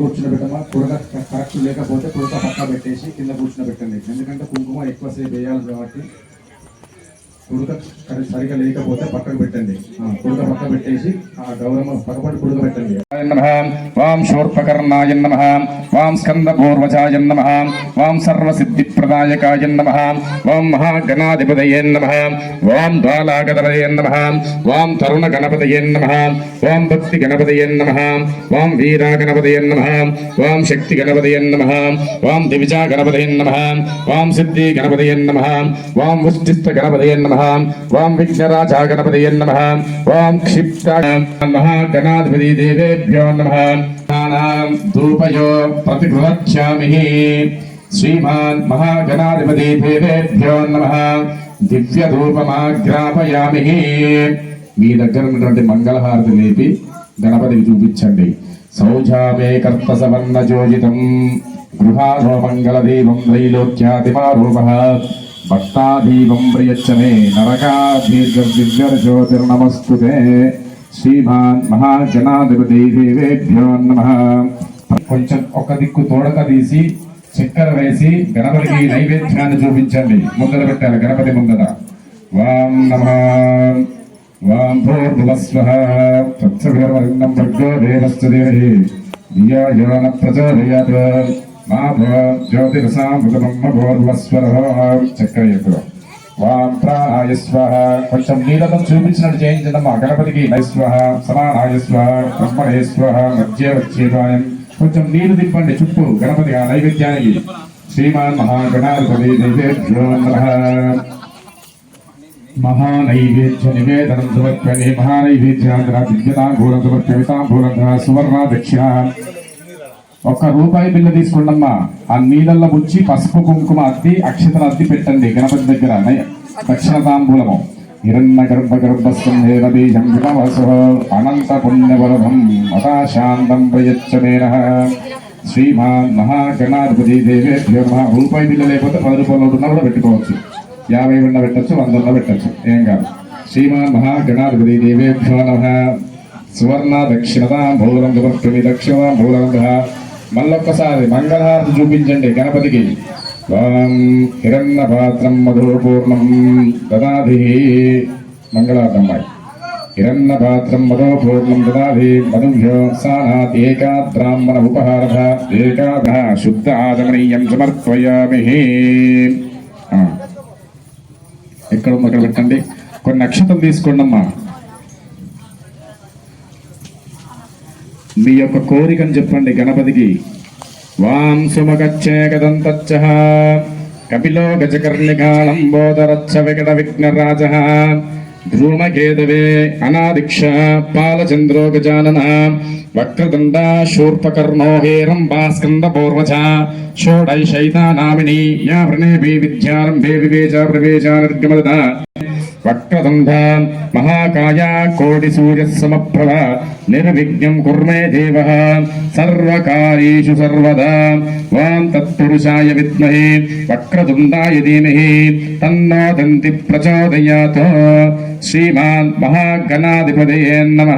కూర్చుని పెట్టమా కుడక కరెక్ట్ లేకపోతే కుడక పక్క పెట్టేసి కింద కూర్చుని పెట్టండి. ఎందుకంటే కుంకుమ ఎక్కువసేపు వేయాలి కాబట్టి కుడుక కరెక్ట్ సరిగా లేకపోతే పక్కకు పెట్టండి కుడుక కుడక పక్క పెట్టేసి ఆ గౌరవ పక్కపడి కుడుక పెట్టండి నమ వాం శూర్పకర్ణాయ నమ వాం స్కందపూర్వజాయ నమ వాం సర్వసిద్ధిప్రదాయకాయ నమ వాం మహాగణాధిపతయే నమ వాం ద్వాలాగణపతయే నమ వాం తరుణ గణపతయే నమ వాం భక్తి గణపతయే నమ వాం వీరా గణపతయే నమ వాం శక్తి గణపతయే నమ వాం దివిజా గణపతయే నమ వాం సిద్ధి గణపతయే నమ వాం ఉష్టిష్ట గణపతయే నమ వాం విఘ్నరాజా గణపతయే నమ వాం క్షిప్త మహాగణాధిపతి దేవేభ్యో నమ ధూపయో ప్రతిగృహ్యామి శ్రీమాన్ మహాగణాధిపతి దేవేభ్యో నమ దివ్య ధూపమాగ్రాపయామి మీ దగ్గర ఉన్నటువంటి మంగళహారతి లేపి గణపతికి చూపించండి. సౌజామే కర్త సవర్ణ జోజితం గృహారో మంగళ దీపం త్రైలోక్యాతిమారూప. భక్తాధీపం ప్రయచ్చమే నరకా శ్రీమాన్ మహాజనాధిపతి దేవేభ్యో నమ. కొంచెం ఒక దిక్కు తోడక తీసి చక్కెర వేసి గణపతికి నైవేద్యాన్ని చూపించండి. ముందర పెట్టాలి గణపతి ముందర. వాం నమ. వాం భూర్భువస్వః. తత్సవిర్వరుణం భర్గో దేవశ్చ దేవహి. ప్రచోదయాత్. మా భవ కొంచెం నీలతం చూపించినట్టు చేయించదమ్మా. గణపతికి నై స్వః సమానాయ స్వః మధ్య వచ్చేపాయం కొంచెం నీరు తిప్పండి చుట్టూ. గణపతి ఆ నైవేద్యానికి. శ్రీమాన్ మహాగణాధిపతి దేవేభ్యో మహానైవేద్య నివేదనం సమర్పణే. మహానైవేద్యాంధ్ర దివ్యతాంబూలం సమర్పితాంబూలంగా సువర్ణ దక్షిణ ఒక్క రూపాయి బిల్ల తీసుకోండమ్మా. ఆ నీళ్ళల్లో ముంచి పసుపు కుంకుమ అద్ది అక్షతలు అద్ది పెట్టండి గణపతి దగ్గర నయ- దక్షిణ తాంబూలము హిరణ్య గర్భ గర్భస్థం బీజం అనంత పుణ్యవరభం అతాశాంతం ప్రయచ్చమేన శ్రీమాన్ మహాగణాధిపతి దేవేభ్యో నమః. రూపాయి బిల్ల లేకపోతే పది రూపాయలు ఉన్నా కూడా పెట్టుకోవచ్చు. యాభై ఉన్న పెట్టచ్చు వందల్లో పెట్టచ్చు. ఏం కాదు. శ్రీమాన్ మహాగణాధిపతి దేవేభ్యో నమ. సువర్ణ దక్షిణతా భూలం సమర్పమి దక్షిణ భూలంగా మళ్ళొక్కసారి మంగళహారతి చూపించండి గణపతికి. వాం హిరణ్య పాత్రం మధుపూర్ణం దదాధి మంగళార్థమ్మాయి. హిరణ్య పాత్రం మధుపూర్ణం దదాధి మధుభ్యో సానాత్ ఏకా బ్రాహ్మణ ఉపహారథ ఏకాధ శుద్ధ ఆదమనీయం సమర్పయామి ఇక్కడ ఎక్కడ అక్కడ పెట్టండి. కొన్ని నక్షత్రం తీసుకోండి అమ్మా మీ యొక్క కోరికను చెప్పండి గణపతికి. వాం సుమగచ్చే కపిలో గజకర్ణికాళంబోదరచ్చ వికట విఘ్నరాజ ధ్రుమకేతవే అనాదిక్ష పాలచంద్రో గజానన వక్రదండ శూర్పకర్ణో హేరంబా స్కంద పూర్వజ షోడైషైతానామిని యా ప్రణేభి విద్యారంభే వివేచ ప్రవేశ నిర్గమద వక్రదంధ మహాకాయ కోటి సూర్య సమప్రభ నిర్విఘ్నం కుర్మే దేవ సర్వకారీషు సర్వదా వాం తత్పురుషాయ విద్మహే వక్రదుందాయ ధీమహి తన్నో దంతి ప్రచోదయాత్ శ్రీమాన్ మహాగణాధిపతయే నమ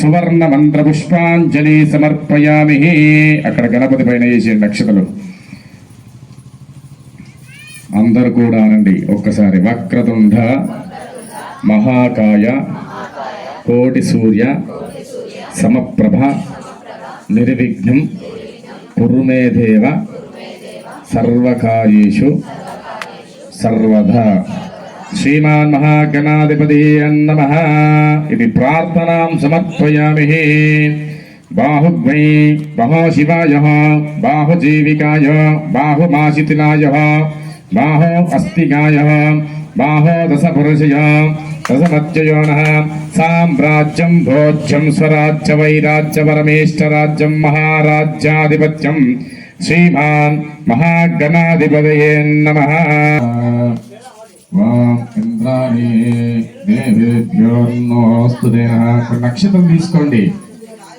సువర్ణ మంత్ర పుష్పాంజలి సమర్పయామి అక్కడ గణపతి పైన చేసే నక్షత్రం అందరు కూడా అనండి. ఒక్కసారి వక్రతుండ మహాకాయ కోటి సూర్య సమప్రభ నిర్విఘ్నం కురుమే సర్వకాయేషు సర్వకార్యేషు సర్వదా శ్రీమాన్ మహాగణాధిపతి అన్నమ. ఇది ప్రార్థనాం సమర్పయామి. బాహుగ్వై బాహుశివాయ బాహుజీవికాయ బాహుమాశితినాయ బాహో అస్తికాయ బాహో దశపురుషయ దశమత్యయోన సామ్రాజ్యం భోజ్యం స్వరాజ్య వైరాజ్య పరమేశ్వరాజ్యం మహారాజ్యాధిపత్యం శ్రీమాన్ మహాగణాధిపతయే నమ వాం ఇంద్రాణి దేవేభ్యో నక్షత్రం తీసుకోండి.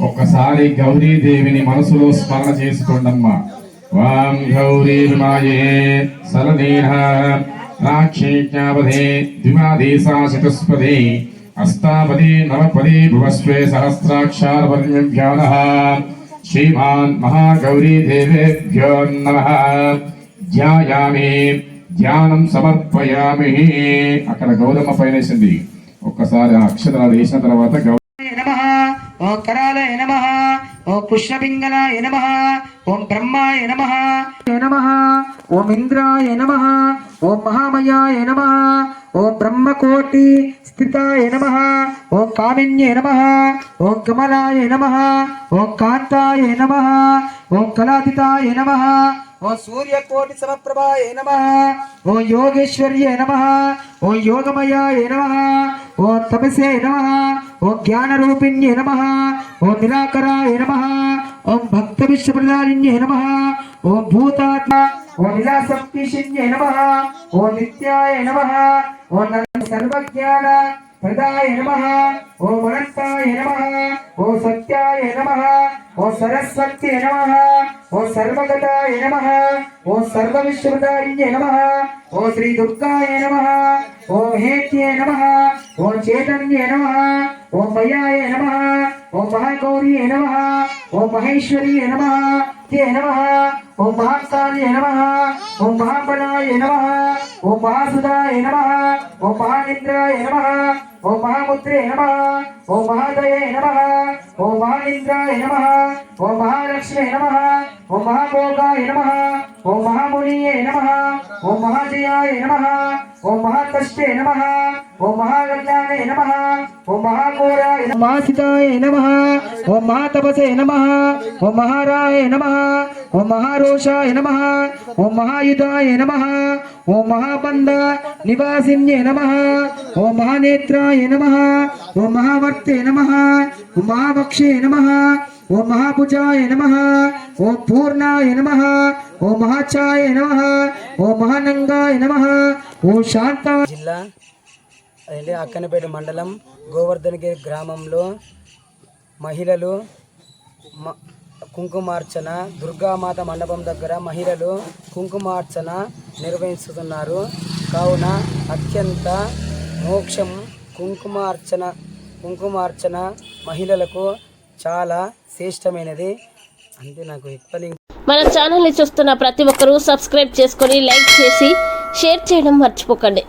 ఒక్కసారి గౌరీదేవిని మనసులో స్మరణ చేసుకోండి అమ్మా వాం గౌరీర్మాయే సరదేహ రాక్షేజ్ఞాపదే ద్విమాదేశాశతస్పదే అష్టాపదే నవపదే భువస్వే సహస్రాక్షారవర్ణ్యభ్యాన శ్రీమాన్ మహాగౌరీదేవేభ్యో నమ ధ్యాయామి ధ్యానం సమర్పయామి అక్కడ గౌరమ్మ పైన వేసింది ఒక్కసారి ఆ అక్షరాలు వేసిన తర్వాత గౌరవ నమ ఓం నమ ఓం కృష్ణపింగళాయ నమ ఓం బ్రహ్మాయ నమ. నమ ఓం ఇంద్రాయ నమ ఓం మహామయాయ నమ ఓం బ్రహ్మకోటి స్థితాయ నమ ఓం కామిన్యే నమ ఓం కమలాయ నమ ఓం కాంతాయ నమ ఓం కళాతీతాయ నమ ఓ సూర్యకోటి సమప్రభాయ నమ ఓ యోగేశ్వర్యే నమ ఓ యోగమయాయ నమ ఓ తపసే నమ ఓం జ్ఞానరూపిణ్యే నమ ఓం నిరాకరాయ నమ ఓం భక్త విశ్వప్రదానిన్యే నమ ఓం భూతాత్మ ఓం విలాసప్తిషిన్యే నమ ఓం నిత్యాయ నమ ఓం సర్వజ్ఞాన ప్రదాయ నమ ఓం అనంతాయ నమ ఓం సత్యాయ నమ ఓం సరస్వత్యే నమ ఓం సర్వగతాయ నమ ఓం సర్వ విశ్వదారిణ్యే నమ ఓం శ్రీ దుర్గాయ నమ ఓం హేత్యే నమ ఓం చైతన్యే నమ ఓం మయాయ నమ ఓం మహాగౌర్యే నమ ఓం మహేశ్వర్యే నమ తే నమ ఓం మహాకాళ్యే నమ ఓం మహాబలాయ నమ ఓం మహాసుదాయ నమ ఓం మహానింద్రాయ నమ ఓం మహాముద్రే నమ ఓం మహాదయే నమ ఓం మహానింద్రాయ నమ ఓం మహాలక్ష్మే నమ ఓం మహాభోగాయ నమ ఓం మహామునియే నమ ఓం మహాజయాయ నమ ఓం మహాకష్టే నమ ఓం మహాగజ్ఞానే నమ ఓం మహాఘోరాయ నమ మహాసితాయ నమ ఓం మహాతపసే నమ ఓం మహారాయ నమ ఓం మహారోషాయ నమ ఓం మహాయుధాయ నమ ఓం మహాబంధ నివాసిన్యే నమ ఓం మహానేత్రాయ నమ ఓం మహావర్తే నమ ఓం మహావక్షే నమ ఓం మహాభుజాయ నమ ఓం పూర్ణాయ నమ ఓం మహాచాయ నమ ఓం మహానంగాయ నమ ఓం శాంత జిల్లా అదే అక్కనపేట మండలం గోవర్ధనగిరి గ్రామంలో మహిళలు కుంకుమార్చన దుర్గామాత మండపం దగ్గర మహిళలు కుంకుమార్చన నిర్వహిస్తున్నారు. కావున అత్యంత మోక్షం కుంకుమార్చన కుంకుమార్చన మహిళలకు చాలా శ్రేష్టమైనది. అంతే నాకు ఎక్కువ మన ఛానల్ని చూస్తున్న ప్రతి ఒక్కరూ సబ్స్క్రైబ్ చేసుకొని లైక్ చేసి షేర్ చేయడం మర్చిపోకండి.